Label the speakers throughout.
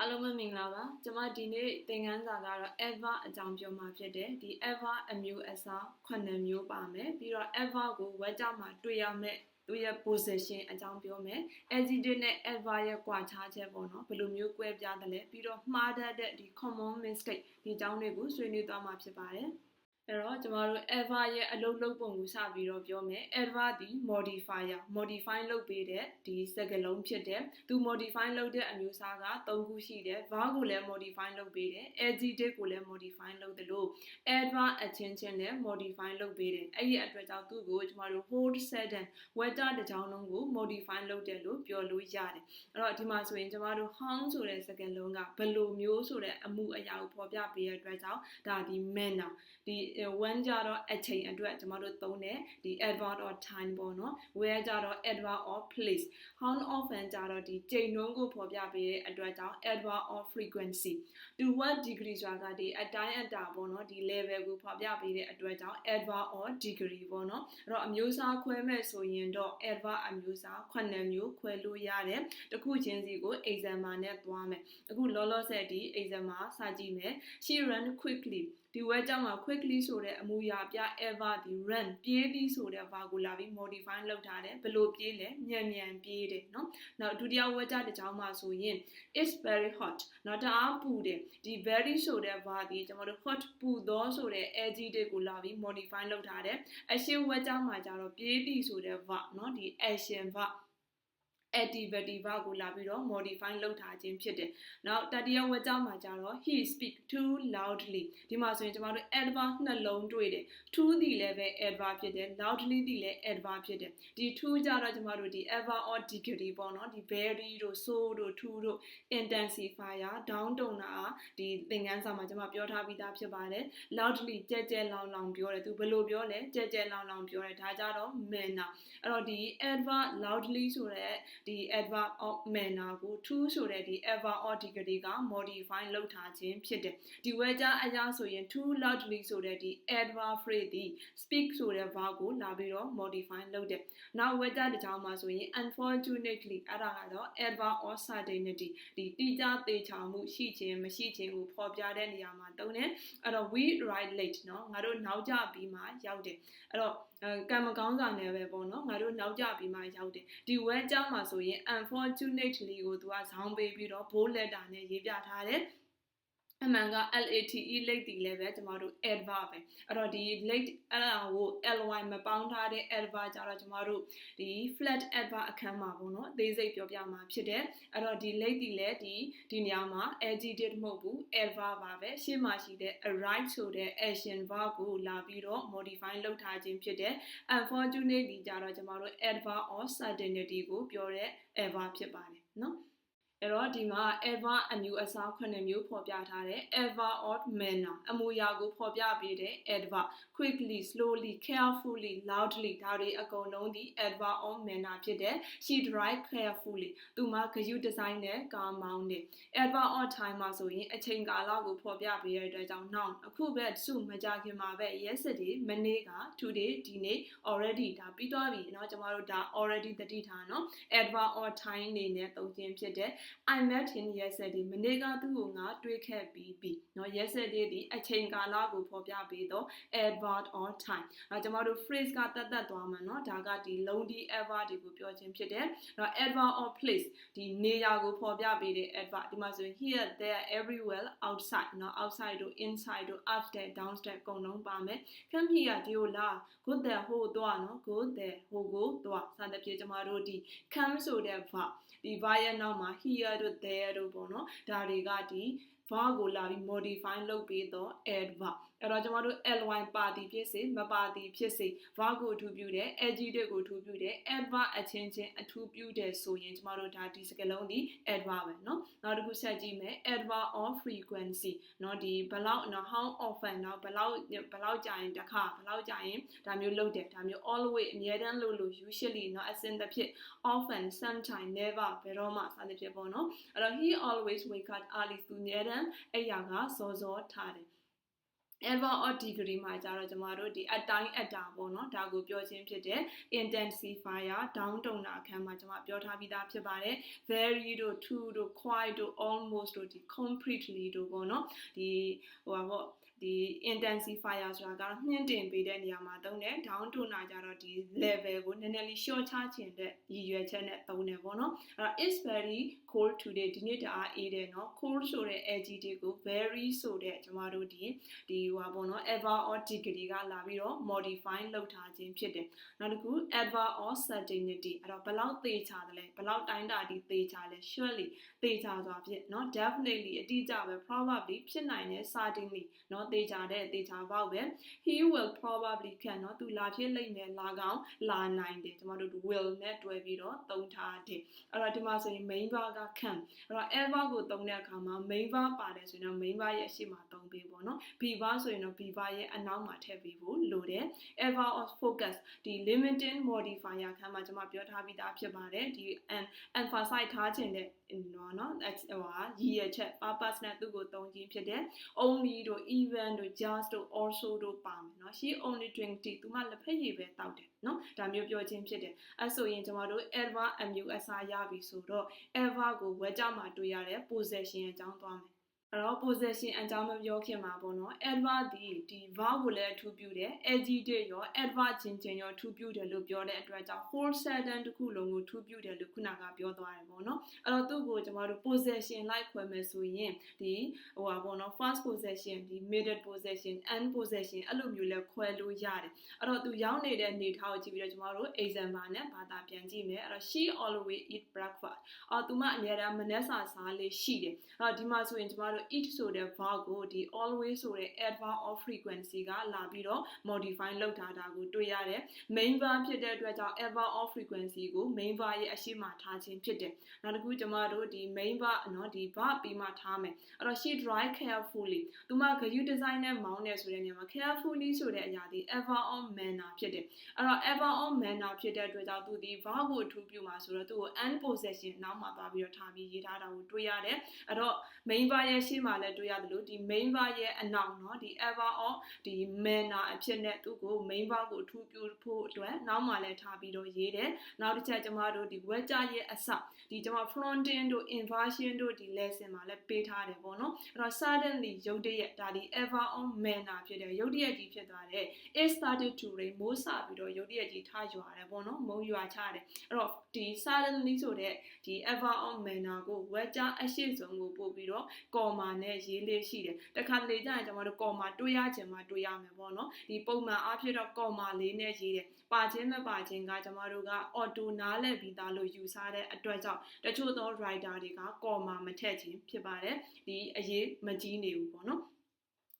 Speaker 1: အားလုံးပဲမင်္ဂလာပါကျွန်မဒီနေ့သင်ခန်းစာကတော့ ever အကြောင်းပြောမှာဖြစ်တယ်ဒီ ever အမျိုးအစား9မျိုးပါမယ်ပြီးတော့ ever ကိုဝက်ကြမှာတွေ့ရမယ်သူရဲ့ position အကြောင်းပြောမယ် adjective နဲ့ ever ရဲ့ကွာခြားချက်ပေါ့နော်ဘယ်လိုမျိုးကွဲပြားတယ်လဲပြီးတော့မှားတတ်တဲ့ဒီ common mistake ဒီအကြောင်းတွေကိုဆွေးနွေးသွားမှာဖြစ်ပါတယ် အဲ့တော့ကျမတို့ ever ရဲ့အလုပ်လုပ်ပုံကိုစပြီးတော့ပြောမယ် ever ဒီ modifier modify လုပ်ပေးတဲ့ဒီစကားလုံးဖြစ်တဲ့သူ modify လုပ်တဲ့အမျိုးအစားက3ခုရှိတယ် verb ကိုလည်း modify လုပ်ပေးတယ် adjective ကိုလည်း modify လုပ်တယ်လို့ adverb အချင်းချင်းလည်း modify လုပ်ပေးတယ်အဲ့ဒီအတွက်ကြောင့်သူ့ကိုကျမတို့ whole sentence ဝက်တာတစ်ကြောင်းလုံးကို modify လုပ်တယ်လို့ပြောလို့ရတယ်အဲ့တော့ဒီမှာဆိုရင်ကျမတို့ how ဆိုတဲ့စကားလုံးကဘယ်လိုမျိုးဆိုတဲ့အမှုအရာကိုဖော်ပြပေးတဲ့အတွက်ကြောင့်ဒါဒီ manner ဒီ one ကြတော့အချိန်အတွက်ကျမတို့သုံးတယ်ဒီ adverb or time ပေါ့နော် where ကြတော့ adverb or place how often ကြတော့ဒီချိန်နှုန်းကိုဖော်ပြပေးတဲ့အတွက်ကြောင့် adverb or frequency to what degree ဆိုတာကဒီအတိုင်းအတာပေါ့နော်ဒီ level ကိုဖော်ပြပေးတဲ့အတွက်ကြောင့် adverb or degree ပေါ့နော်အဲ့တော့အမျိုးအစားခွဲမဲ့ဆိုရင်တော့ adverb အမျိုးအစား9မျိုးခွဲလို့ရတယ်တခုချင်းစီကို example နဲ့သွားမယ်အခုလောလောဆယ်ဒီ example စကြည့်မယ် she run quickly ဒီ word ကြောင့်မှာ quickly ဆိုတဲ့အမူအရာပြ ever ဒီ run ပြေးပြီးဆိုတဲ့ verb ကိုလာပြီး modify လုပ်ထားတယ်ဘယ်လိုပြေးလဲမြန်မြန်ပြေးတယ်เนาะနောက်ဒုတိယ word ကြတစ်ကြောင်းမှာဆိုရင် it's very hot နော်တအားပူတယ်ဒီ very ဆိုတဲ့ verb ဒီကျွန်တော်တို့ hot ပူသောဆိုတဲ့ adjective ကိုလာပြီး modify လုပ်ထားတယ်အရှင်း word ကြောင်းမှာကျတော့ပြေးပြီးဆိုတဲ့ verb เนาะဒီ action verb activity verb ကိုလာပြီးတော့ modify လုပ်ထားခြင်းဖြစ်တယ်။နောက်တတိယဝတ်ကြောင်းမှာကျတော့ he speak too loudly ဒီမှာဆိုရင်ကျမတို့ adverb နှလုံးတွေ့တယ်။ too ဒီလည်းပဲ adverb ဖြစ်တယ်။ loudly ဒီလည်း adverb ဖြစ်တယ်။ဒီ too ကြတော့ကျမတို့ဒီ adverb or degree ပေါ့နော်။ဒီ very တို့ so တို့ too တို့ intensifier down တုံတာဒီသင်ခန်းစာမှာကျမပြောထားပြီးသားဖြစ်ပါတယ်။ loudly ကြဲကြဲလောင်လောင်ပြောတယ်။သူဘယ်လိုပြောလဲကြဲကြဲလောင်လောင်ပြောတယ်။ဒါကြတော့ manner အဲ့တော့ဒီ adverb loudly ဆိုတဲ့ဒီ adverb of manner ကို to ဆိုတဲ့ဒီ adverb of degree က modify လုပ်ထားခြင်းဖြစ်တယ်ဒီ word ကြအရာဆိုရင် to loudly ဆိုတဲ့ဒီ adverb phrase ဒီ speak ဆိုတဲ့ verb ကိုလာပြီးတော့ modify လုပ်တယ်နောက် word ကြတစ်ကြောင်းမှာဆိုရင် unfortunately အဲ့ဒါကတော့ adverb of certainty ဒီတိကျသေးချာမှုရှိခြင်းမရှိခြင်းကိုဖော်ပြတဲ့နေရာမှာသုံးတယ်အဲ့တော့ we write late เนาะငါတို့နောက်ကျပြီးမှရောက်တယ်အဲ့တော့ ကံမကောင်းစွာနဲ့ပဲပေါ့နော်ငါတို့နောက်ကျပြီးမှရောက်တယ်ဒီ word ကြောင်းမှာဆိုရင် unfortunately ကိုသူကဇောင်းပေးပြီးတော့ bold letter နဲ့ရေးပြထားတယ် အမှန်က late late ဒီလည်းပဲကျမတို့ adverb ပဲအဲ့တော့ဒီ late အဲ့ဒါကို ly မပေါင်းထားတဲ့ adverb ကြတော့ကျမတို့ဒီ flat adverb အခန်းမှာပေါ့နော်အသေးစိတ်ပြောပြမှာဖြစ်တယ်အဲ့တော့ဒီ late ဒီလည်းဒီဒီနေရာမှာ adjective မဟုတ်ဘူး adverb ပါပဲရှေ့မှာရှိတဲ့ arrive ဆိုတဲ့ action verb ကိုလာပြီးတော့ modify လုပ်ထားခြင်းဖြစ်တယ် unfortunately ကြတော့ကျမတို့ adverb or certainty ကိုပြောတဲ့ adverb ဖြစ်ပါတယ်နော် အဲ့တော့ဒီမှာ ever အမျိုးအစား9မျိုးဖော်ပြထားတယ် ever or manner အမူအရာကိုဖော်ပြပေးတဲ့ adverb quickly slowly carefully loudly ဒါတွေအကုန်လုံးဒီ adverb or manner ဖြစ်တယ် she drive carefully သူမဂရုဒီဇိုင်းနဲ့ကားမောင်းတယ် adverb or time မှာဆိုရင်အချိန်ကာလကိုဖော်ပြပေးတဲ့အတွက်ကြောင့် noun အခုပဲစုမကြခင်မှာပဲ yesterday မနေ့က today ဒီနေ့ already ဒါပြီးသွားပြီเนาะကျမတို့ဒါ already တတိထားเนาะ adverb or time နေနဲ့သုံးခြင်းဖြစ်တယ် I met him yesterday မနေ့ကသူ့ကိုငါတွေ့ခဲ့ပြီးပြီเนาะ yesterday ဒီအချိန်ကာလကိုဖော်ပြပေးတော့ adverb or time အဲကျွန်တော်တို့ phrase ကတတ်တတ်သွားမှာเนาะဒါကဒီ long d adverb တွေကိုပြောခြင်းဖြစ်တယ်เนาะ adverb or place ဒီနေရာကိုဖော်ပြပေးတဲ့ adverb ဒီမှာဆိုရင် here there everywhere outside เนาะ outside တို့ inside တို့ upstairs downstairs အကုန်လုံးပါမယ် come here ဒီကိုလာ go there ဟိုသွားเนาะ go there ဟိုကိုသွားစသဖြင့်ကျွန်တော်တို့ဒီ come ဆိုတဲ့ verb ဒီ verb ရဲ့နောက်မှာ here တို့ there တို့ပေါ့နော်ဒါတွေကဒီ verb ကိုလာပြီး modify လုပ်ပြီးတော့ adverb အဲ့တော့ကျွန်တော်တို့ ly ပါတီဖြစ်စေမပါတီဖြစ်စေ verb ကိုအထူးပြုတယ် adjective ကိုအထူးပြုတယ် adverb အချင်းချင်းအထူးပြုတယ်ဆိုရင်ကျွန်တော်တို့ဒါဒီစကားလုံးဒီ adverb ပဲเนาะနောက်တစ်ခုဆက်ကြည့်မယ် adverb of frequency เนาะဒီဘလောက်เนาะ how often เนาะဘလောက်ဘလောက်ကြာရင်တစ်ခါဘလောက်ကြာရင်ဒါမျိုးလုပ်တယ်ဒါမျိုး always အမြဲတမ်းလုပ်လို့ usually เนาะအစဉ်တစ်ဖြစ် often sometime never ဘယ်တော့မှစသဖြင့်ပေါ့เนาะအဲ့တော့ he always wake up early သူအမြဲတမ်းအဲ့ရကစောစောထားတယ် ever or degree မှာကြတော့ကျမတို့ဒီအတိုင်းအတာပေါ့နော်ဒါကိုပြောခြင်းဖြစ်တဲ့ intensifier down တုံတာအခန်းမှာကျမပြောထားပြီးသားဖြစ်ပါတယ် very တို့ to တို့ quite တို့ almost တို့ဒီ completely တို့ပေါ့နော်ဒီဟိုပါပေါ့ ဒီ intensifier ဆိုတာကတော့မြင့်တင်ပေးတဲ့နေရာမှာသုံးတယ် down တုံတာကြတော့ဒီ level ကိုနည်းနည်းလေး short ချခြင်းတဲ့ရည်ရွယ်ချက်နဲ့သုံးတယ်ပေါ့နော်အဲ့တော့ is very cold today ဒီနေ့တအားအေးတယ်နော် cold ဆိုတဲ့ adjective ကို very ဆိုတဲ့ကျမတို့ဒီဒီဟိုပါပေါ့နော် ever or degree ကလာပြီးတော့ modify လုပ်ထားခြင်းဖြစ်တယ်နောက်တစ်ခု ever or certainty အဲ့တော့ဘယ်လောက်သေချာတယ်လဲဘယ်လောက်တိုင်းတာဒီသေချာလဲ surely သေချာစွာဖြစ်နော် definitely အတိအကျပဲ probably ဖြစ်နိုင်တယ် certainly နော်သေချာတဲ့သေချာပေါက်ပဲ he will probably can နော်သူလာဖြစ်လိမ့်မယ်လာကောင်းလာနိုင်တယ်ကျမတို့ will နဲ့တွဲပြီးတော့သုံးထားတယ်အဲ့တော့ဒီမှာဆိုရင် main verb က can အဲ့တော့ ever ကိုသုံးတဲ့အခါမှာ main verb ပါတယ်ဆိုရင်တော့ main verb ရဲ့အရှိမသုံးပေးပေါ့နော် be verb ဆိုရင်တော့ be verb ရဲ့အနောက်မှာထည့်ပေးဖို့လိုတယ် ever of focus ဒီ limiting modifier ခန်းမှာကျွန်မပြောထားပြီးသားဖြစ်ပါတယ်ဒီ emphasize ထားခြင်းတဲ့နော်နော်ဟိုဟာရည်ရချက် purpose နဲ့သူ့ကိုသုံးခြင်းဖြစ်တယ် only တို့ even တို့ just တို့ also တို့ပါမယ်နော် she only drink tea သူမလက်ဖက်ရည်ပဲတောက်တယ်နော်ဒါမျိုးပြောခြင်းဖြစ်တယ်အဲဆိုရင်ကျွန်တော်တို့ ever MUSR ရပြီဆိုတော့ ever ကိုဝဲကြမှာတွေ့ရတဲ့ possession အကြောင်းသွားမယ် အဲ့တော့ possession အကြောင်းမပြောခင်မှာပေါ့နော် adverb ဒီဒီ verb ကိုလည်းအထူးပြုတယ် adjective ရော adverb ချင်းချင်းရောထူးပြုတယ်လို့ပြောတဲ့အတွက်ကြောင့် whole sentence တစ်ခုလုံးကိုထူးပြုတယ်လို့ခုနကပြောသွားတယ်ပေါ့နော်အဲ့တော့သူ့ကိုကျွန်တော်တို့ possession လိုက်ခွဲမယ်ဆိုရင်ဒီဟိုပါပေါ့နော် first possession ဒီ middle possession end possession အဲ့လိုမျိုးလဲခွဲလို့ရတယ်အဲ့တော့သူရောက်နေတဲ့နေထားကိုကြည့်ပြီးတော့ကျွန်တော်တို့ example နဲ့ဘာသာပြန်ကြည့်မယ်အဲ့တော့ she always eat breakfast အော်သူမအများအားမနက်စာစားလေးရှိတယ်အဲ့တော့ဒီမှာဆိုရင်ကျွန်တော်တို့ eat ဆိုတဲ့ verb ကိုဒီ always ဆိုတဲ့ adverb of frequency ကလာပြီးတော့ modify လုပ်ထားတာကိုတွေ့ရတယ် main verb ဖြစ်တဲ့အတွက်ကြောင့် adverb of frequency ကို main verb ရဲ့အရှိမထားခြင်းဖြစ်တယ်နောက်တစ်ခုကျွန်မတို့ဒီ main verb เนาะဒီ verb ပြီးမှထားမယ်အဲ့တော့ she drive carefully သူမဂရု design နဲ့မောင်းနေဆိုတဲ့နေရာမှာ carefully ဆိုတဲ့အရာဒီ adverb of manner ဖြစ်တယ်အဲ့တော့ adverb of manner ဖြစ်တဲ့အတွက်ကြောင့်သူဒီ verb ကိုအထူးပြုမှာဆိုတော့သူ့ကို end possession နောက်မှာသွားပြီးတော့ထားပြီးရေးထားတာကိုတွေ့ရတယ်အဲ့တော့ main verb ရဲ့ ရှေ့မှာလည်းတွေ့ရတယ်လို့ဒီ main verb ရဲ့အနောက်เนาะဒီ ever of ဒီ manner အဖြစ်နဲ့သူ့ကို main verb ကိုထူးပြုဖို့အတွက်နောက်မှာလည်းထားပြီးတော့ရေးတယ်နောက်တစ်ချက်ကျမတို့ဒီ word ရဲ့အစဒီကျမ fronting တို့ inversion တို့ဒီ lesson မှာလည်းပေးထားတယ်ပေါ့နော်အဲ့တော့ suddenly ရုတ်တရက်ဒါဒီ ever on manner ဖြစ်တယ်ရုတ်တရက်ကြီးဖြစ်သွားတယ် it started to rain မိုးစပြီးတော့ရုတ်တရက်ကြီးထရွာတယ်ပေါ့နော်မုံရွာချတယ်အဲ့တော့ဒီ suddenly ဆိုတဲ့ဒီ ever on manner ကို word အရှိဆုံးကိုပို့ပြီးတော့ comma နဲ့ရေးလေးရှိတယ်တခါတလေကျရင်ကျွန်တော်တို့ comma တွေးရချင်မှတွေးရမယ်ပေါ့နော်ဒီပုံမှန်အားဖြင့်တော့ comma လေးနဲ့ရေးတယ်ပါခြင်းမပါခြင်းကကျွန်တော်တို့က auto နားလည်ပြီးသားလို့ယူဆတဲ့အတွက်ကြောင့်တချို့သော writer တွေက comma မထည့်ခြင်းဖြစ်ပါတယ်ဒီအရေးမကြီးနေဘူးပေါ့နော်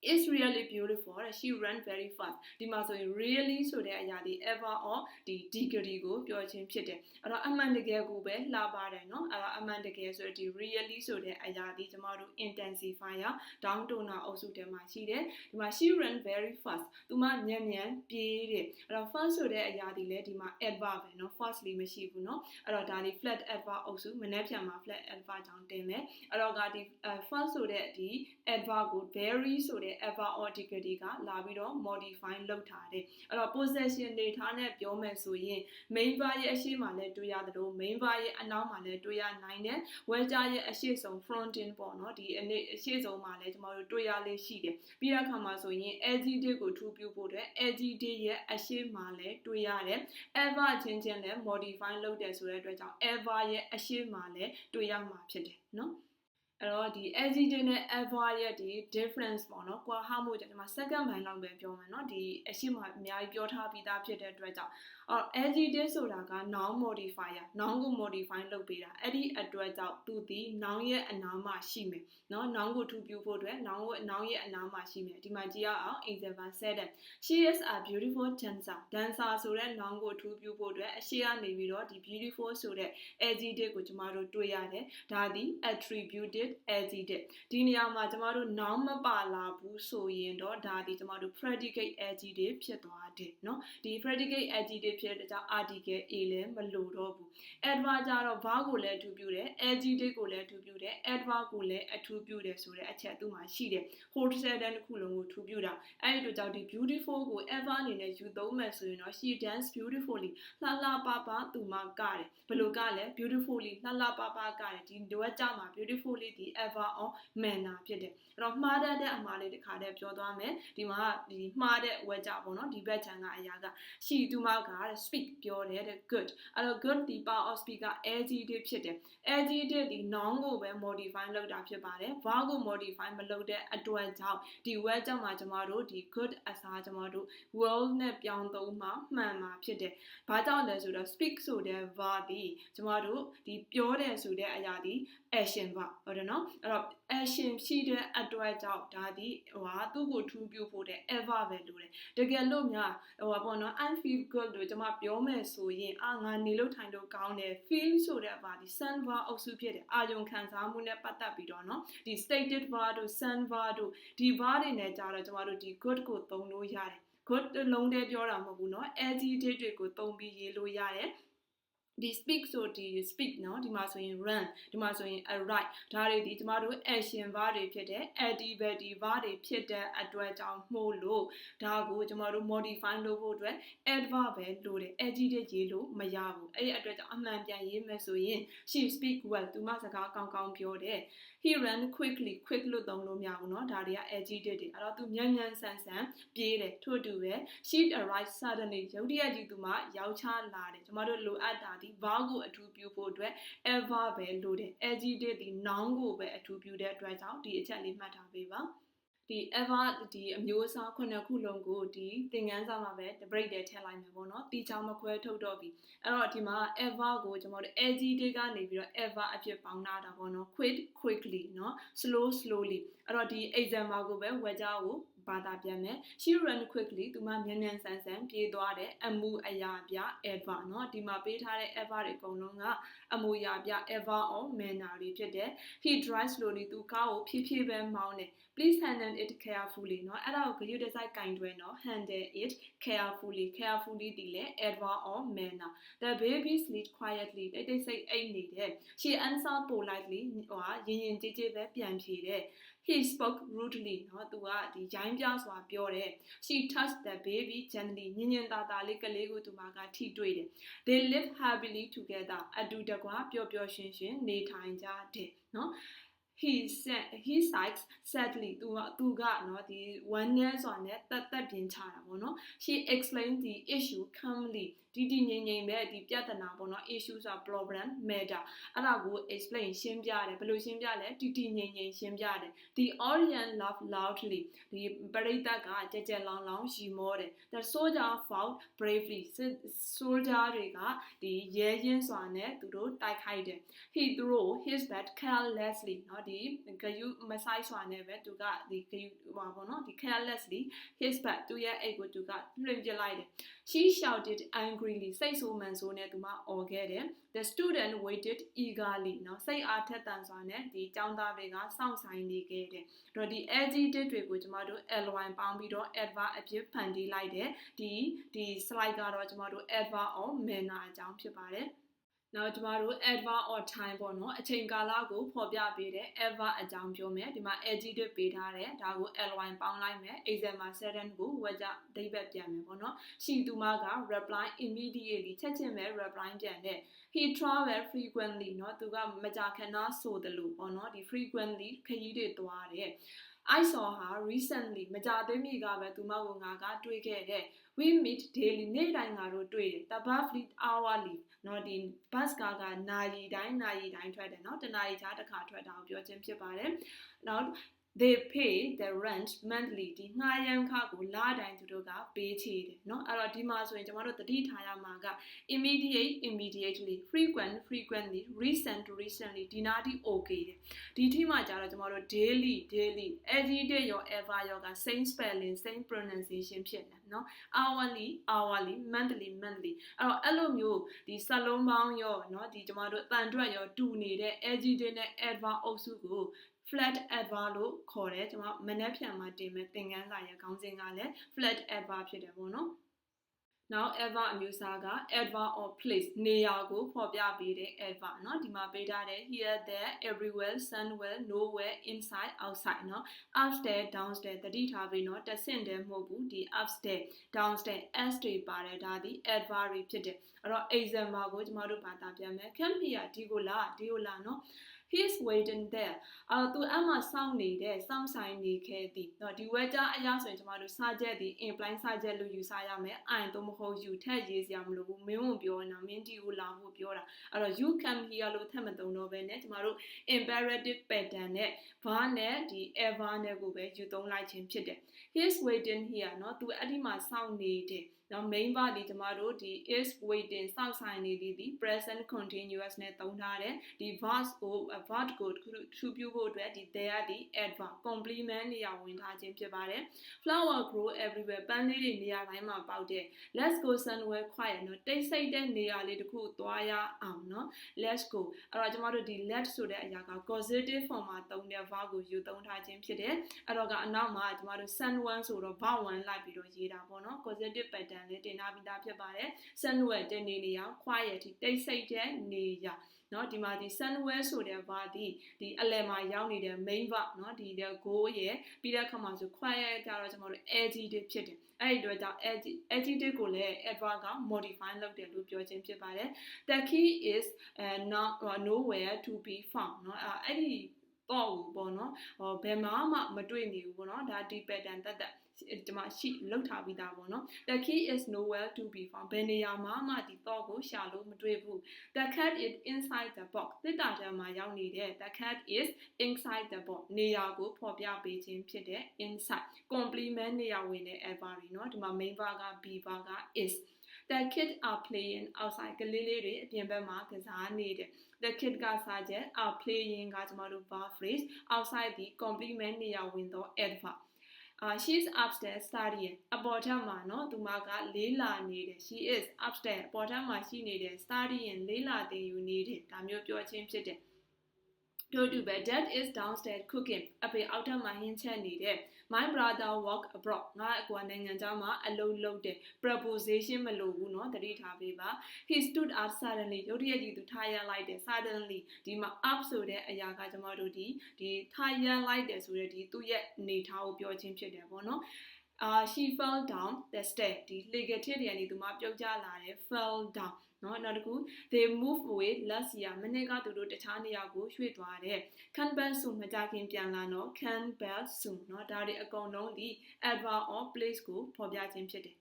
Speaker 1: is really beautiful she ran very fast ဒီမှာဆိုရင် really ဆိုတဲ့အရာဒီ ever or ဒီ degree ကိုပြောခြင်းဖြစ်တယ်အဲ့တော့အမှန်တကယ်ကိုပဲလှပါတယ်เนาะအဲ့တော့အမှန်တကယ်ဆိုတော့ဒီ really ဆိုတဲ့အရာဒီကျမတို့ intensifier down toner အုပ်စုထဲမှာရှိတယ်ဒီမှာ she ran very fast သူမမြန်မြန်ပြေးတယ်အဲ့တော့ fast ဆိုတဲ့အရာဒီလည်းဒီမှာ adverb ပဲเนาะ fastly မရှိဘူးเนาะအဲ့တော့ဒါဒီ flat adverb အုပ်စုမနေ့ပြန်မှာ flat adverb ကြောင့်တင်မယ်အဲ့တော့ကဒီ fast ဆိုတဲ့ဒီ adverb ကို very ဆိုတဲ့ ဲ့ ever or degree ကလာပြီးတော့ modify လုပ်ထားတယ်အဲ့တော့ possession တွေထားနဲ့ပြောမယ်ဆိုရင် main verb ရဲ့အရှိမလည်းတွေ့ရတယ်လို့ main verb ရဲ့အနောက်မှာလည်းတွေ့ရနိုင်တယ် where ရဲ့အရှိဆုံး fronting ပေါ့နော်ဒီအနေအရှိဆုံးမှာလည်းကျွန်တော်တို့တွေ့ရလေးရှိတယ်ပြီးတဲ့အခါမှာဆိုရင် adjective ကိုထူပြုဖို့အတွက် adjective ရဲ့အရှိမလည်းတွေ့ရတယ် ever ချင်းချင်းလည်း modify လုပ်တယ်ဆိုတဲ့အတွက်ကြောင့် ever ရဲ့အရှိမလည်းတွေ့ရမှာဖြစ်တယ်နော် အဲ့တော့ဒီ adjective နဲ့ adverb ရဲ့ဒီ difference ပေါ့နော်။ကွာဟမှုကျွန်တော် second line လောက်ပဲပြောမယ်နော်။ဒီအရှိမအများကြီးပြောထားပြီးသားဖြစ်တဲ့အတွက်ကြောင့်အော် adjective ဆိုတာက noun modifier noun ကို modify လုပ်ပေးတာအဲ့ဒီအတွက်ကြောင့်သူဒီ noun ရဲ့အနားမှာရှိမယ်နော် noun ကိုထူပြဖို့အတွက် noun ကို noun ရဲ့အနားမှာရှိမယ်ဒီမှာကြည့်ရအောင် example 7 she is a beautiful dancer dancer ဆိုတဲ့ noun ကိုထူပြဖို့အတွက်အရှိကနေပြီးတော့ဒီ beautiful ဆိုတဲ့ adjective ကိုကျမတို့တွေ့ရတယ်ဒါဒီ attribute did as he did ဒီနေရာမှာကျမတို့ noun မပါလာဘူးဆိုရင်တော့ဒါဒီကျမတို့ predicate adjective ဖြစ်သွားတယ်เนาะဒီ predicate adjective ဖြစ်တဲ့ကြောင့် article a လည်းမလိုတော့ဘူး adverb ကြတော့ verb ကိုလည်းအထူးပြုတယ် adjective ကိုလည်းအထူးပြုတယ် adverb ကိုလည်းအထူးပြုတယ်ဆိုတဲ့အချက်သူ့မှာရှိတယ် whole sentence တစ်ခုလုံးကိုထူးပြုတာအဲ့ဒီတို့ကြောင့်ဒီ beautiful ကို ever အနေနဲ့ယူသုံးမယ်ဆိုရင်တော့ she dance beautifully လှလှပပသူမကတယ်ဘယ်လိုကလဲ beautifully လှလှပပကတယ်ဒီလိုအကြမှာ beautifully ဒီ ever on manner ဖြစ်တယ်အဲ့တော့မှားတတ်တဲ့အမှားလေးတစ်ခါတည်းပြောသွားမယ်ဒီမှာဒီမှားတဲ့ဝဲကြပေါ့နော်ဒီဘက်ချန်ကအရာက she သူမကတဲ့ speak ပြောတယ်တဲ့ good အဲ့တော့ good ဒီ power of speak က adjective ဖြစ်တယ် adjective ဒီ noun ကိုပဲ modify လုပ်တာဖြစ်ပါတယ် verb ကို modify မလုပ်တဲ့အတွက်ကြောင့်ဒီ word ကြောင့်မှာကျမတို့ဒီ good အစားကျမတို့ will နဲ့ပြောင်းသုံးမှမှန်မှာဖြစ်တယ်။ဘာကြောင့်လဲဆိုတော့ speak ဆိုတဲ့ verb ဒီကျမတို့ဒီပြောတယ်ဆိုတဲ့အရာဒီ action ပါဟုတ်တယ်နော်အဲ့တော့ action ရှိတဲ့အတွက်ကြောင့်ဒါဒီဟိုဟာသူ့ကိုထူးပြဖို့တဲ့ ever ပဲလို့တယ်တကယ်လို့များဟိုဟာပေါ့နော် I feel good လို့ကျွန်မပြောမယ်ဆိုရင်အာငါနေလို့ထိုင်လို့ကောင်းတယ် feel ဆိုတဲ့ဘာဒီ sun verb အုပ်စုဖြစ်တယ်အာယုံခံစားမှုနဲ့ပတ်သက်ပြီးတော့နော်ဒီ stated verb တို့ sun verb တို့ဒီ verb တွေနဲ့ကြာတော့ကျွန်တော်တို့ဒီ good ကိုသုံးလို့ရတယ် good လုံးတည်းပြောတာမဟုတ်ဘူးเนาะ adjective တွေကိုသုံးပြီးရေးလို့ရတယ် ဒီ speak ဆိုဒီ speak เนาะဒီမှာဆိုရင် run ဒီမှာဆိုရင် arrive ဒါတွေဒီကျမတို့ action verb တွေဖြစ်တဲ့ activity verb တွေဖြစ်တဲ့အတွက်ကြောင့်မို့လို့ဒါကိုကျမတို့ modify လုပ်ဖို့အတွက် adverb ပဲလိုတယ် adjective ရေးလို့မရဘူးအဲ့ဒီအတွက်ကြောင့်အမှန်ပြန်ရေးမယ်ဆိုရင် she speak well သူမစကားကောင်းကောင်းပြောတယ် he ran quickly quick လို့သုံးလို့မရဘူးเนาะဒါတွေက adjective တွေအဲ့တော့သူမြန်မြန်ဆန်ဆန်ပြေးတယ်ထို့အတူပဲ she arrived suddenly ရုတ်တရက်ကြီးသူမရောက်ချလာတယ်ကျမတို့လိုအပ်တာဒီ verb ကိုအထူးပြုဖို့အတွက် ever ပဲလိုတယ် adjective ဒီ noun ကိုပဲအထူးပြုတဲ့အတွက်ကြောင့်ဒီအချက်လေးမှတ်ထားပေးပါ ဒီ ever ဒီအမျိုးအစားခုနှစ်ခုလုံးကိုဒီသင်ခန်းစာမှာပဲ break တယ်ထည့်လိုက်မယ်ပေါ့နော်တီချောင်းမခွဲထုတ်တော့ပြီအဲ့တော့ဒီမှာ ever ကိုကျွန်တော်တို့ adjective ကနေပြီးတော့ ever အဖြစ်ပေါင်းထားတာပေါ့နော် quick quickly เนาะ slow slowly အဲ့တော့ဒီ example ကိုပဲဝေကြကိုဘာသာပြန်မယ် she ran quickly သူမမြန်မြန်ဆန်ဆန်ပြေးသွားတယ်အမှုအရာပြ ever เนาะဒီမှာပေးထားတဲ့ ever တွေအကုန်လုံးကအမှုအရာပြ ever or manner တွေဖြစ်တယ် he drives slowly သူကားကိုဖြည်းဖြည်းပဲမောင်းတယ် please handle it carefully เนาะအဲ့ဒါကိုဂရုတစိုက်ကင်တွယ်နော် handle it carefully carefully ဒီလေ adverb or manner the baby sleep quietly တိတ်တိတ်ဆိတ်အိပ်နေတယ် she answered politely ဟိုဟာရင်ရင်ကြည်ကြည်ပဲပြန်ဖြေတယ် he spoke rudely เนาะသူကဒီရိုင်းပြစွာပြောတယ် she touched the baby gently ညင်ညင်သာသာလေးကလေးကိုသူမကထိတွေ့တယ် they live happily together အတူတကွပျော်ပျော်ရွှင်ရွှင်နေထိုင်ကြတယ်เนาะ he said he sighs sadly သူကသူကနော်ဒီ one နဲ့ဆိုတာနဲ့တက်တက်ပြင်းချတာပေါ့နော် she explained the issue calmly ဒီဒီငြိမ်ငြိမ်ပဲဒီပြဿနာပေါ့เนาะ issue ဆိုတာ problem matter အဲ့ဒါကို explain ရှင်းပြတယ်ဘယ်လိုရှင်းပြလဲဒီဒီငြိမ်ငြိမ်ရှင်းပြတယ် the audience laughed loudly ဒီပရိသတ်ကကြက်ကြက်လောင်လောင်ရီမောတယ် the soldier fought bravely soldier တွေကဒီရဲရင်စွာနဲ့သူတို့တိုက်ခိုက်တယ် he threw his bat carelessly เนาะဒီဂယူမဆိုင်စွာနဲ့ပဲသူကဒီဂယူဟပါပေါ့နော်ဒီ carelessly his bat သူရဲ့အိတ်ကိုသူကလွှင့်ပစ်လိုက်တယ် she shouted angrily စိတ်ဆိုးမှန်ဆိုးနဲ့သူမအော်ခဲ့တယ် the student waited eagerly เนาะစိတ်အားထက်သန်စွာနဲ့ဒီចောင်းသားတွေကစောင့်ဆိုင်နေခဲ့တယ်အဲ့တော့ဒီ adjective တွေကိုကျမတို့ ly ပေါင်းပြီးတော့ adverb အဖြစ်ဖန်တီးလိုက်တယ်ဒီဒီ slide ကတော့ကျမတို့ adverb or manner အကြောင်းဖြစ်ပါတယ် နောက်ကျမတို့ adverb or time ပေါ့နော်အချိန်ကာလကိုဖော်ပြပေးတဲ့ adverb အကြောင်းပြောမယ်ဒီမှာ adjective ပေးထားတယ်ဒါကို ly ပေါင်းလိုက်မယ် example sentence ကိုဝက်ကြဒိဗတ်ပြန်မယ်ပေါ့နော်ရှိသူမက reply immediately ချက်ချင်းပဲ reply ပြန်တယ် he travel frequently เนาะသူကမကြာခဏဆိုတယ်လို့ပေါ့နော်ဒီ frequently ခရီးတွေသွားတယ် I saw her recently မကြသေးမီကပဲသူမကိုငါကတွေ့ခဲ့တဲ့ we meet daily နေ့တိုင်းငါတို့တွေ့တယ် the bus fleet hourly เนาะဒီ bus ကားကနာရီတိုင်းနာရီတိုင်းထွက်တယ်เนาะတနာရီခြားတစ်ခါထွက်တာကိုပြောခြင်းဖြစ်ပါတယ်နောက် they pay the rent monthly ဒီငှားရမ်းခကိုလတိုင်းသူတို့ကပေးချေတယ်เนาะအဲ့တော့ဒီမှာဆိုရင်ကျွန်တော်တို့တတိထားရမှာက immediate immediately frequent frequently recent recently ဒီနာတိ okay တယ်ဒီထိမှာကြာတော့ကျွန်တော်တို့ daily daily everyday ရော ever ရောက same spelling same pronunciation ဖြစ်တယ် เนาะ hourly hourly monthly monthly အဲ့တော့အဲ့လိုမျိုးဒီစက်လုံးပေါင်းရောเนาะဒီကျမတို့အတန်အတွက်ရောတူနေတဲ့ adjective နဲ့ adverb အုပ်စုကို flat adverb လို့ခေါ်တယ်ကျွန်မမနေ့ပြန်မှာတင်မဲ့သင်ခန်းစာရဲ့ခေါင်းစဉ်ကလည်း flat adverb ဖြစ်တယ်ပေါ့နော်နောက် adverb အမျိုးအစားက adverb of place နေရာကိုဖော်ပြပေးတဲ့ adverb เนาะဒီမှာပေးထားတဲ့ here there everywhere somewhere nowhere inside outside เนาะ upstairs downstairs တတိထားပြီးเนาะတက်ဆင့်တယ်မဟုတ်ဘူးဒီ upstairs downstairs s တွေပါတယ်ဒါဒီ adverb တွေဖြစ်တယ်အဲ့တော့ example ကိုကျမတို့ဘာသာပြန်မယ် come here ဒီကိုလာဒီကိုလာเนาะ he's waiting there အာသူအမှစောင့်နေတဲ့စောင့်ဆိုင်နေခဲ့သည်เนาะဒီဝဲကြအရာဆိုရင်ကျမတို့စာချက်ဒီ imply စာချက်လို့ယူဆရမယ် i တော့မဟုတ် you ထက်ရေးစရာမလိုဘူးမင်းဝင်ပြောနေတာမင်းဒီကိုလာဖို့ပြောတာအဲ့တော့ you come here လို့ထက်မသုံးတော့ဘဲနဲ့ကျမတို့ imperative pattern နဲ့ဘာနဲ့ဒီ ever နဲ့ကိုပဲယူသုံးလိုက်ခြင်းဖြစ်တယ် he's waiting here เนาะသူအဲ့ဒီမှာစောင့်နေတယ် နော် main verb ဒီကျမတို့ဒီ is waiting စောင့်ဆိုင်နေသည်ဒီ present continuous နဲ့သုံးထားတယ်ဒီ verb ကို verb ကိုထူပြုဖို့အတွက်ဒီ there ဒီ adverb complement နေရာဝင်ထားခြင်းဖြစ်ပါတယ် flower grow everywhere ပန်းလေးတွေနေရာတိုင်းမှာပေါက်တယ် let's go somewhere quiet နော်တိတ်ဆိတ်တဲ့နေရာလေးတစ်ခုသွားရအောင်နော် let's go အဲ့တော့ကျမတို့ဒီ let ဆိုတဲ့အရာက causative form မှာသုံးတဲ့ verb ကိုယူသုံးထားခြင်းဖြစ်တယ်အဲ့တော့ကအနောက်မှာကျမတို့ someone ဆိုတော့ verb 1လိုက်ပြီးတော့ရေးတာပေါ့နော် causative pattern တန်လေးတင်ထားပြီးသားဖြစ်ပါတယ် sunwell တင်နေနေရ quiet တိတ်ဆိတ်တဲ့နေရเนาะဒီမှာဒီ sunwell ဆိုတဲ့ verb ဒီဒီအလယ်မှာရောက်နေတဲ့ main verb เนาะဒီတဲ့ go ရဲ့ပြီးတဲ့အခါမှာဆို quiet ကြတော့ကျွန်တော်တို့ adjective ဖြစ်တယ်အဲ့ဒီတော့ကြောင့် adjective ကိုလည်း adverb က modify လုပ်တယ်လို့ပြောခြင်းဖြစ်ပါတယ် the key is uh, not uh, nowhere to be found เนาะအဲ့ဒီတော့ဘူးပေါ့နော်ဟောဘယ်မှာမှမတွေ့နေဘူးပေါ့နော်ဒါဒီ pattern တက်တက် ဒီမှာရှိလောက်ထားပြီးသားပေါ့နော် the key is nowhere to be found ဘယ်နေရာမှာမှဒီ thought ကိုရှာလို့မတွေ့ဘူး the cat is inside the box သစ်တာထဲမှာရောက်နေတဲ့ the cat is inside the box နေရာကိုဖော်ပြပေးခြင်းဖြစ်တဲ့ inside complement နေရာဝင်တဲ့ adverb တွေနော်ဒီမှာ main verb က be verb က is the kid are playing outside ကလေးလေးတွေအပြင်ဘက်မှာကစားနေတယ် the kid ကစားချက် are playing ကကျွန်တော်တို့ verb phrase outside ဒီ complement နေရာဝင်သော adverb uh she's upstairs studying အပေါ်ထပ်မှာเนาะသူမကလေးလာနေတယ် she is upstairs အပေါ်ထပ်မှာရှိနေတယ် studying လေးလာသင်ယူနေတယ်ဒါမျိုးပြောချင်းဖြစ်တယ်တို့တူပဲ dad is downstairs cooking အဖေအောက်ထပ်မှာဟင်းချက်နေတယ် my brother work abroad ငါအကွာနိုင်ငံခြားမှာအလုပ်လုပ်တယ် preposition မလိုဘူးเนาะသတိထားပေးပါ he stood up suddenly ရုတ်တရက်ကြီးသူထားရလိုက်တယ် suddenly ဒီမှာ up ဆိုတဲ့အရာကကျွန်တော်တို့ဒီဒီထားရလိုက်တယ်ဆိုတဲ့ဒီသူ့ရဲ့အနေထားကိုပြောချင်းဖြစ်တယ်ပေါ့เนาะ uh she fell down the stair ဒီ negative တွေကနေသူမပြုတ်ကျလာတယ် fell down နော်နောက်တစ်ခု they move away last year မနေ့ကသူတို့တခြားနေရာကိုရွှေ့သွားတယ် can back soon မကြခင်ပြန်လာတော့ can back soon နော်ဒါတွေအကုန်လုံးဒီ adverb or place ကိုဖော်ပြခြင်းဖြစ်တယ်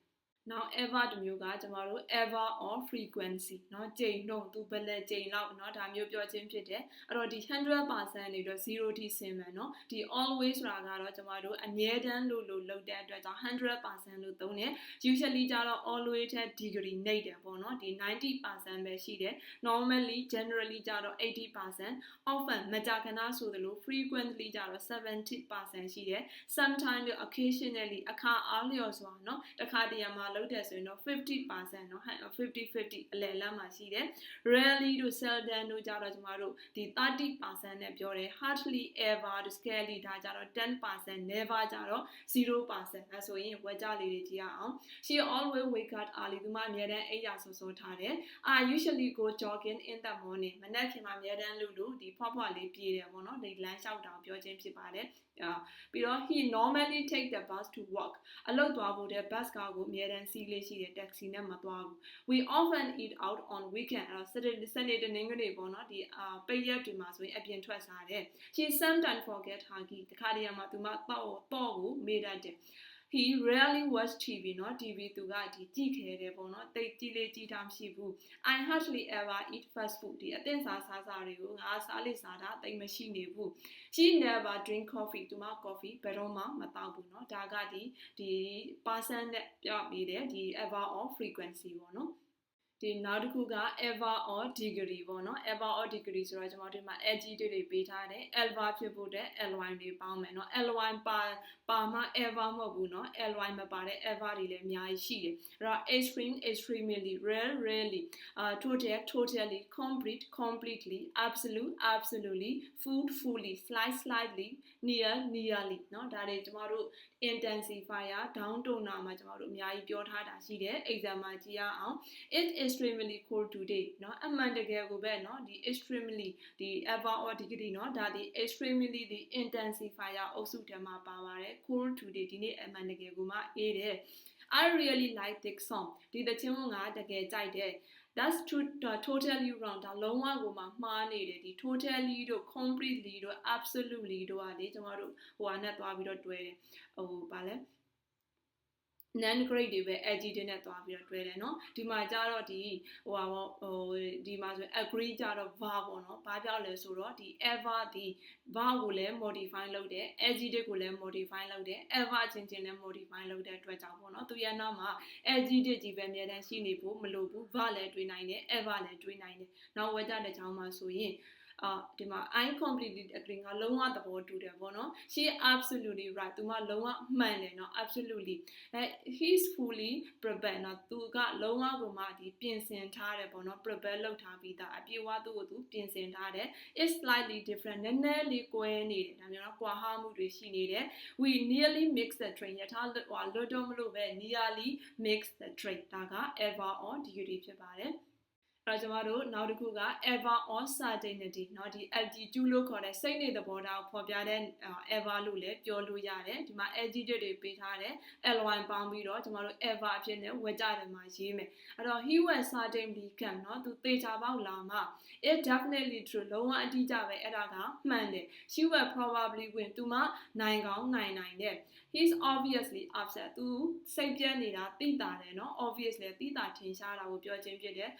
Speaker 1: နောက် ever တမျိုးကကျမတို့ ever or frequency เนาะကြိမ်နှုန်းသူဘယ်လက်ကြိမ်လောက်เนาะဒါမျိုးပြောခြင်းဖြစ်တယ်အဲ့တော့ဒီ100%နေတော့0ထိဆင်းမယ်เนาะဒီ always ဆိုတာကတော့ကျမတို့အမြဲတမ်းလို့လို့လုပ်တဲ့အတွက်ကြောင့်100%လို့သုံးတယ် usually ကြတော့ always တဲ့ degree နှိပ်တယ်ပေါ့เนาะဒီ90%ပဲရှိတယ် normally generally ကြတော့80% often မကြာခဏဆိုသလို frequently ကြတော့70%ရှိတယ် sometimes occasionally အခါအားလျော်စွာเนาะတခါတရံမှာ လုပ်တယ်ဆိုရင်တော့50%เนาะ50 50အလယ်လမ်းမှာရှိတယ် rarely တို့ seldom တို့ကြတော့ကျမတို့ဒီ30%နဲ့ပြောတယ် hardly ever တို့ scarcely ဒါကြတော့10% never ကြတော့0%အဲဆိုရင်ဝက်ကြလေးတွေကြည့်ရအောင် she always wake up early သူမအများတန်းအိပ်ရာစောစောထားတယ် I usually go jogging in the morning မနက်ခင်းမှာအများတန်းလူလူဒီဖွားဖွားလေးပြေးတယ်ပေါ့နော်ဒီလမ်းလျှောက်တာပြောခြင်းဖြစ်ပါတယ် ပြီးတော့ he normally take the bus to work အလုပ်သွားဖို့တဲ့ bus ကားကိုအများတန်းစီးလေးရှိတယ် taxi နဲ့မသွားဘူး we often eat out on weekend အဲ့တော့ Saturday Sunday တနင်္ဂနွေပေါ့နော်ဒီအာပိတ်ရက်တွေမှာဆိုရင်အပြင်ထွက်စားတယ် she sometimes forget her key တခါတည်းမှာသူမတော့တော့ကိုမေ့တတ်တယ် he rarely watch TV เนาะ TV သူကဒီကြည့်ခဲတယ်ပေါ့เนาะတိတ်ကြည့်လေးကြည့်တာမရှိဘူး I hardly ever eat fast food ဒီအသင့်စားစားစားတွေကိုငါစားလေစားတာတိတ်မရှိနေဘူး she never drink coffee သူမ coffee ဘယ်တော့မှမတောက်ဘူးเนาะဒါကဒီဒီ person နဲ့ပြောပြီးတယ်ဒီ ever or frequency ပေါ့เนาะ ဒီနောက်တစ်ခုက ever or degree ပေါ့နော် ever or degree ဆိုတော့ကျွန်တော်တို့ဒီမှာ adjective တွေပေးထားတယ် ever ဖြစ်ဖို့တဲ့ ly တွေပေါင်းမယ်เนาะ ly ပါ ပါမှ ever မဟုတ်ဘူးเนาะ ly မပါတဲ့ ever တွေလည်းအများကြီးရှိတယ်အဲ့တော့ extreme extremely rare rarely uh total totally complete completely absolute absolutely full fully slight slightly near nearly เนาะဒါတွေကျွန်တော်တို့ intensifier down toner မှာကျွန်တော်တို့အများကြီးပြောထားတာရှိတယ် exam မှာကြည့်ရအောင် it extremely cold today เนาะအမှန်တကယ်ကိုပဲเนาะဒီ extremely ဒီ ever or degree เนาะဒါဒီ extremely ဒီ intensifier အုပ်စုထဲမှာပါပါတယ် cold today ဒီနေ့အမှန်တကယ်ကိုမှအေးတယ် I really like this song ဒီသချင်းကတကယ်ကြိုက်တယ် that's to uh, totally wrong ဒါလုံးဝကိုမှမှားနေတယ်ဒီ totally တို့ completely တို့ absolutely တို့ကလေကျွန်တော်တို့ဟိုဟာနဲ့တွားပြီးတော့တွဲတယ်ဟိုဗာလဲ non grade တွေပဲ adjective နဲ့တွားပြီးတော့တွဲတယ်เนาะဒီမှာကြတော့ဒီဟိုဟာပေါ့ဟိုဒီမှာဆို agree ကြတော့ verb ပေါ့เนาะဘာပြောက်လဲဆိုတော့ဒီ ever ဒီ verb ကိုလည်း modify လုပ်တယ် adjective ကိုလည်း modify လုပ်တယ် ever ချင်းချင်းလည်း modify လုပ်တဲ့အတွက်ကြောင့်ပေါ့เนาะသူရဲ့နောက်မှာ adjective ကြီးပဲအများတန်းရှိနေဖို့မလိုဘူး verb လည်းတွေးနိုင်တယ် ever လည်းတွေးနိုင်တယ်နောက်ဝဲကြတဲ့ကြောင်းမှာဆိုရင် အာဒီမှာ I completely agree ငါလုံးဝသဘောတူတယ်ပေါ့နော် she absolutely right သူမလုံးဝမှန်တယ်နော် absolutely အဲ he's fully prepared နော်သူကလုံးဝကိုမှဒီပြင်ဆင်ထားတယ်ပေါ့နော် prepare လုပ်ထားပြီးသားအပြေဝသူ့ကိုသူပြင်ဆင်ထားတယ် it's slightly different နည်းနည်းလေးကွဲနေတယ်ဒါမျိုးနော်ကွာဟမှုတွေရှိနေတယ် we nearly mix the train ရထားဟိုလွတ်တော့မလို့ပဲ nearly mix the train ဒါက ever on degree ဖြစ်ပါတယ် အဲကျွန်တော်တို့နောက်တစ်ခုက ever on certainty เนาะဒီ altitude လို့ခေါ်တဲ့စိတ်နေသဘောထားကိုဖော်ပြတဲ့ ever လို့လည်းပြောလို့ရတယ်ဒီမှာ altitude တွေပေးထားတယ် ly ပေါင်းပြီးတော့ကျွန်တော်တို့ ever အဖြစ်နဲ့ဝက်ကြတယ်မှာရေးမယ်အဲ့တော့ he was certainly can เนาะသူသေချာပေါက်လာမှ it definitely true လုံးဝအတိအကျပဲအဲ့ဒါကမှန်တယ် she will probably win သူမနိုင်ကောင်းနိုင်နိုင်တယ် he's obviously upset သူစိတ်ပြတ်နေတာသိတာတယ်เนาะ obviously သိတာထင်ရှားတာကိုပြောခြင်းဖြစ်တယ်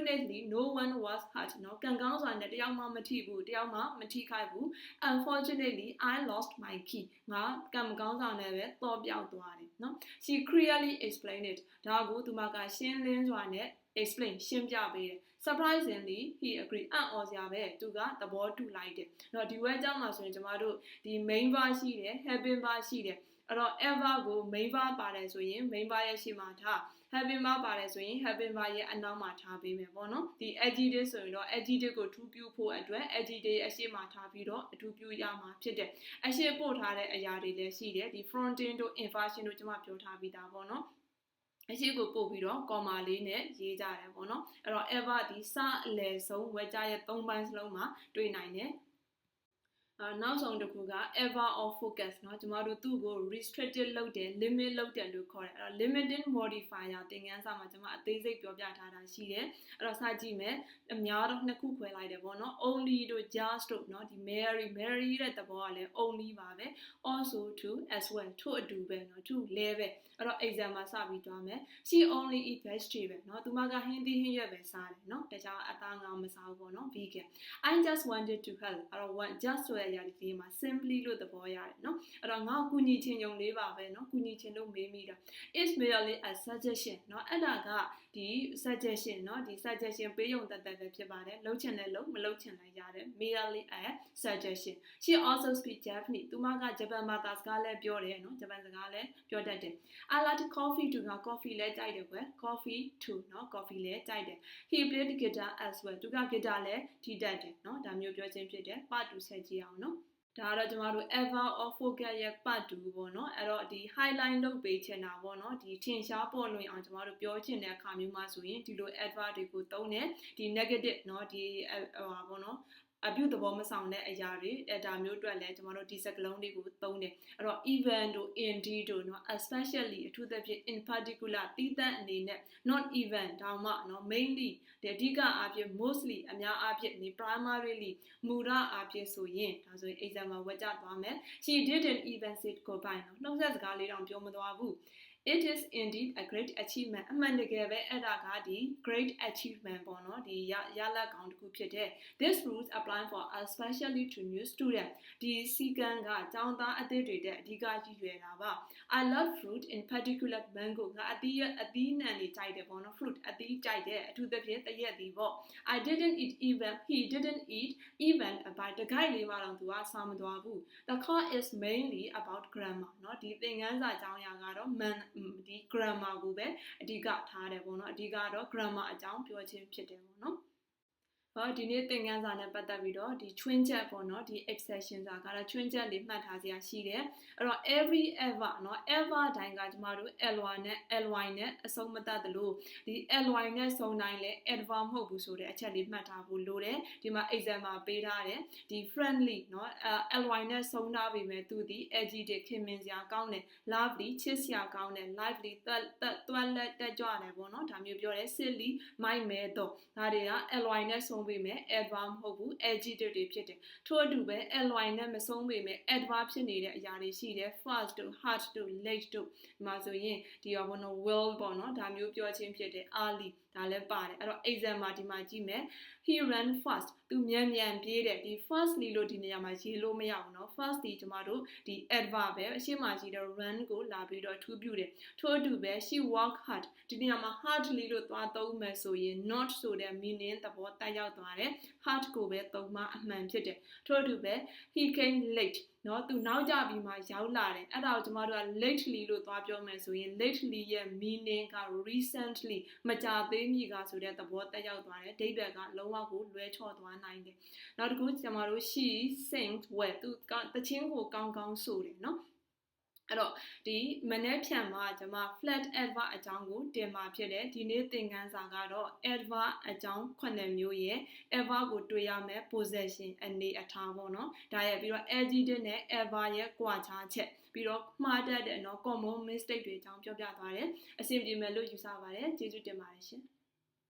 Speaker 1: fortunately no one was hurt เนาะကံကောင်းစွာနဲ့တယောက်မှမထိဘူးတယောက်မှမထိခိုက်ဘူး unfortunately i lost my key ငါကံမကောင်းစွာနဲ့ပဲတော့ပြောက်သွားတယ်เนาะ she clearly explained it ဒါကိုသူမကရှင်းလင်းစွာနဲ့ explain ရှင်းပြပေးတယ် surprisingly he agreed အံ့ဩစရာပဲသူကသဘောတူလိုက်တယ်။တော့ဒီ web ကြောင့်မှာဆိုရင်ကျမတို့ဒီ main verb ရှိတယ် helping verb ရှိတယ်အဲ့တော့ ever ကို main verb ပါတယ်ဆိုရင် main verb ရဲ့ရှေ့မှာထား helping verb ပါတယ်ဆိုရင် helping verb ရဲ့အနောက်မှာထားပေးမယ်ပေါ့နော်ဒီ adjective ဆိုရင်တော့ adjective ကိုထူးပြုဖို့အတွက် adjective ရဲ့အရှေ့မှာထားပြီးတော့အထူးပြုရမှာဖြစ်တယ်အရှေ့ပို့ထားတဲ့အရာတွေလည်းရှိတယ်ဒီ fronting တို့ inversion တို့ကျွန်မပြောထားပြီးသားပေါ့နော်အရှိကိုပို့ပြီးတော့ comma လေးနဲ့ရေးကြတယ်ပေါ့နော်အဲ့တော့ ever ဒီစအလယ်ဆုံးဝဲကြရဲ့၃ပိုင်းစလုံးမှာတွေ့နိုင်တယ်အာ နောက်ဆုံးတစ်ခုက ever or focus เนาะကျမတို့သူ့ကို restricted လုပ်တယ် limit လုပ်တယ်လို့ခေါ်တယ်အဲ့တော့ limiting modifier သင်ခန်းစာမှာကျမအသေးစိတ်ပြောပြထားတာရှိတယ်အဲ့တော့စကြည့်မယ်အများတော့နှစ်ခုခွဲလိုက်တယ်ပေါ့နော် only တို့ just တို့เนาะဒီ Mary Mary တဲ့သဘောကလည်း only ပါပဲ also to as well ထို့အတူပဲเนาะ to လဲပဲအဲ့တော့ exam မှာစပြီးတွားမယ် she only eat vegetable เนาะသူမကဟင်းသီးဟင်းရွက်ပဲစားတယ်เนาะတခြားအသားငါမစားဘူးပေါ့เนาะ vegan I just wanted to help အဲ့တော့ one just ဆိုတဲ့ အရာဒီမှာ simply လို့သဘောရတယ်เนาะအဲ့တော့ငါ့ကူညီချင်ုံလေးပါပဲเนาะကူညီချင်လို့မေးမိတာ is merely a suggestion เนาะအဲ့ဒါက ဒီ suggestion เนาะဒီ suggestion ပေးရုံတတ်တတ်ပဲဖြစ်ပါတယ်လုံးချင်တယ်လုံးမလုံးချင်လိုက်ရတယ် merely a suggestion she also speak Japanese သူမကဂျပန်ဘာသာစကားလည်းပြောတယ်เนาะဂျပန်စကားလည်းပြောတတ်တယ် I like coffee to က coffee လည်းကြိုက်တယ်ကွယ် coffee to เนาะ coffee လည်းကြိုက်တယ် he played the guitar as well သူက guitar လည်းထိတတ်တယ်เนาะဒါမျိုးပြောခြင်းဖြစ်တယ် part 2ဆက်ကြည့်အောင်เนาะ ဒါကတော့ကျမတို့ ever or forget ရဲ့ part 2ပေါ့နော်အဲ့တော့ဒီ highlight လုပ်ပေးချင်တာပေါ့နော်ဒီထင်ရှားပေါ်လွင်အောင်ကျမတို့ပြောချင်တဲ့အခါမျိုးမှာဆိုရင်ဒီလို adverb တွေကိုသုံးတယ်ဒီ negative เนาะဒီဟိုပါပေါ့နော် အပြုသဘောမဆောင်တဲ့အရာတွေအဲဒါမျိုးအတွက်လည်းကျွန်တော်တို့ဒီစကလုံးတွေကိုသုံးတယ်အဲ့တော့ even တို့ indeed တို့เนาะ especially အထူးသဖြင့် in particular တည်တတ်အနေနဲ့ not even ဒါမှเนาะ mainly တဲ့အဓိကအဖြစ် mostly အများအားဖြင့်ဒီ primarily မူရအားဖြင့်ဆိုရင်ဒါဆိုရင် exam မှာဝတ်ကြသွားမယ် she didn't even sit goodbye เนาะနှုတ်ဆက်စကားလေးတောင်ပြောမသွားဘူး it is indeed a great achievement အမှန်တကယ်ပဲအဲ့ဒါကဒီ great achievement ပေါ့နော်ဒီရရလဒ်ကောင်းတစ်ခုဖြစ်တဲ့ this rules apply for especially to new student ဒီစီကံကကျောင်းသားအသစ်တွေတဲ့အဓိကကြီးရွယ်တာပါ I love fruit in particular mango ကအသီးရအသီးနှံတွေကြိုက်တယ်ပေါ့နော် fruit အသီးကြိုက်တယ်အထူးသဖြင့်တရက်သီးပေါ့ I didn't eat even he didn't eat even a bite တကိုက်လေးမှတော့သူကစားမသွားဘူး the course is mainly about grammar เนาะဒီသင်ခန်းစာအကြောင်းအရာကတော့ man ဒီ grammar ကိုပဲအဓိကထားတယ်ပေါ့နော်အဓိကတော့ grammar အကြောင်းပြောခြင်းဖြစ်တယ်ပေါ့နော် ဟောဒီနေ့သင်ခန်းစာနဲ့ပတ်သက်ပြီးတော့ဒီချွင်းချက်ပေါ့နော်ဒီ exception စာကတော့ချွင်းချက်လေးမှတ်ထားစရာရှိတယ်အဲ့တော့ every ever เนาะ ever တိုင်းကကျမတို့ ly နဲ့ ly နဲ့အဆုံးမတတ်သလိုဒီ ly နဲ့စုံတိုင်းလဲ adverb မဟုတ်ဘူးဆိုတဲ့အချက်လေးမှတ်ထားဖို့လိုတယ်ဒီမှာ exam မှာပေးထားတယ်ဒီ friendly เนาะအဲ ly နဲ့စုံထားပြီမဲ့သူဒီ adjective ခင်မင်စရာကောင်းတယ် lovely ချစ်စရာကောင်းတယ် lively သက်သက်တွက်လက်တက်ကြွတယ်ပေါ့နော်ဒါမျိုးပြောတယ် silly မိုက်မဲတော့ဒါတွေက ly နဲ့ စုံပေမဲ့ adverb မဟုတ်ဘူး adjective တွေဖြစ်တယ်ထို့အတူပဲ ly နဲ့မစုံပေမဲ့ adverb ဖြစ်နေတဲ့အရာတွေရှိတယ် fast တို့ hard တို့ late တို့ဒီမှာဆိုရင်ဒီရောဘောနော် will ပေါ့နော်ဒါမျိုးပြောချင်းဖြစ်တယ် early ဒါလည်းပါတယ်အဲ့တော့ exam မှာဒီမှာကြည့်မယ် he ran fast သူမြန်မြန်ပြေးတယ်ဒီ fastly လို့ဒီနေရာမှာရေးလို့မရဘူးเนาะ fast ဒီကျမတို့ဒီ adverb ပဲအရှိမကြီးတော့ run ကိုလာပြီးတော့ထူးပြတယ်ထို့အတူပဲ she work hard ဒီနေရာမှာ hardly လို့သွားသုံးမယ်ဆိုရင် not ဆိုတဲ့ meaning သဘောတက်ရောက်သွားတယ် hard ကိုပဲသုံးမှအမှန်ဖြစ်တယ်ထို့အတူပဲ he came late เนาะသူနောက်ကြပြီးမှရောက်လာတယ်အဲ့ဒါကိုကျမတို့က lately လို့သွားပြောမယ်ဆိုရင် lately ရဲ့ meaning က recently မကြာသေးမီကဆိုတဲ့သဘောတက်ရောက်သွားတယ်အဓိပ္ပာယ်ကလုံးဝကိုလွဲချော်သွားနိုင်တယ်နောက်တစ်ခုကျမတို့ she sings well သူတချင်းကိုကောင်းကောင်းဆိုတယ်เนาะ အဲ့တော့ဒီမနေ့ဖြန်မှာကျွန်မ flat adver အကြောင်းကိုတင်มาဖြစ်တယ်ဒီနေ့သင်ခန်းစာကတော့ adver အကြောင်း9မျိုးရဲ့ adver ကိုတွေ့ရမယ် possession အနေအထားပေါ့နော်ဒါရဲ့ပြီးတော့ adjective နဲ့ adver ရဲ့ကြွားချချက်ပြီးတော့မှားတတ်တဲ့နော် common mistake တွေအကြောင်းပြောပြသွားတယ်အဆင်ပြေမယ်လို့ယူဆပါတယ်ကျေးဇူးတင်ပါတယ်ရှင်